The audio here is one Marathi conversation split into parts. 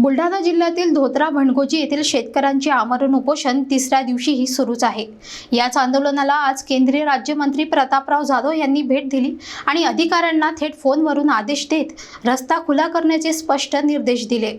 बुलढाणा जिल्ह्यातील धोत्रा भणगोजी येथील शेतकऱ्यांचे आमरण उपोषण तिसऱ्या दिवशीही सुरूच आहे. याच आंदोलनाला आज केंद्रीय राज्यमंत्री प्रतापराव जाधव यांनी भेट दिली आणि अधिकाऱ्यांना थेट फोनवरून आदेश देत रस्ता खुला करण्याचे स्पष्ट निर्देश दिले.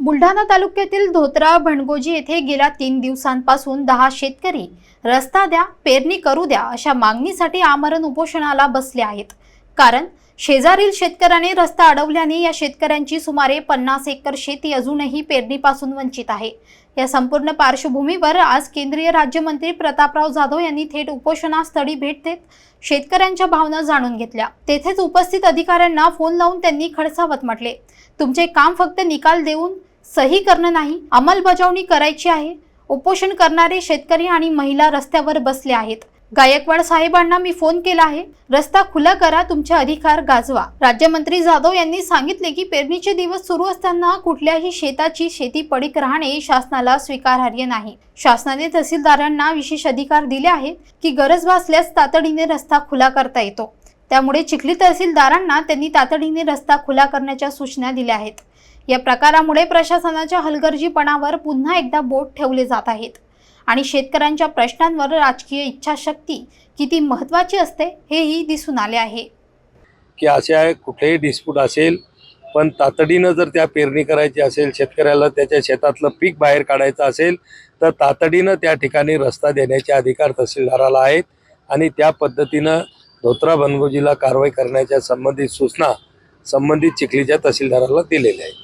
बुलढाणा तालुक्यातील धोत्रा भणगोजी येथे गेल्या तीन दिवसांपासून दहा शेतकरी रस्ता द्या पेरणी करू द्या अशा मागणीसाठी आमरण उपोषणाला बसले आहेत. कारण शेजारील शेतकऱ्याने रस्ता अडवल्याने या शेतकऱ्यांची सुमारे पन्नास एकर शेती अजूनही पेरणीपासून वंचित आहे. या संपूर्ण पार्श्वभूमीवर आज केंद्रीय राज्यमंत्री प्रतापराव जाधव यांनी थेट उपोषणास्थळी भेट देत शेतकऱ्यांच्या भावना जाणून घेतल्या. तेथेच उपस्थित अधिकाऱ्यांना फोन लावून त्यांनी खडसावत म्हटले तुमचे काम फक्त निकाल देऊन सही करणं नाही अंमलबजावणी करायची आहे. उपोषण करणारे शेतकरी आणि महिला रस्त्यावर बसले आहेत. गायकवाड साहेबांना मी फोन केला आहे. रस्ता खुला करा तुमचे अधिकार गाजवा. राज्यमंत्री जाधव यांनी सांगितले की पेरणीचे दिवस सुरू असताना कुठल्याही शेताची शेती पडीक राहणे शासनाला स्वीकारार्ह नाही. शासनाने तहसीलदारांना विशेष अधिकार दिले आहेत की गरज भासल्यास तातडीने रस्ता खुला करता येतो. त्यामुळे चिखली तहसीलदारांना त्यांनी तातडीने रस्ता खुला करण्याच्या सूचना दिल्या आहेत. या प्रकारामुळे प्रशासनाच्या हलगर्जीपणावर पुन्हा एकदा बोट ठेवले जात आहेत. आणि शेतकऱ्यांच्या प्रश्नांवर राजकीय इच्छाशक्ती किती महत्त्वाची असते हेही दिसून आले आहे. की अशा कुठेही डिस्प्यूट असेल पण तातडीनं जर त्या पेरणी करायची असेल शेतकऱ्याला त्याच्या शेतातलं पीक बाहेर काढायचं असेल तर तातडीनं त्या ठिकाणी रस्ता देण्याचे अधिकार तहसीलदाराला आहेत आणि त्या पद्धतीनं धोत्रा बनगोजीला कारवाई करण्याच्या संबंधित सूचना संबंधित चिखलीच्या तहसीलदाराला दिलेल्या आहेत.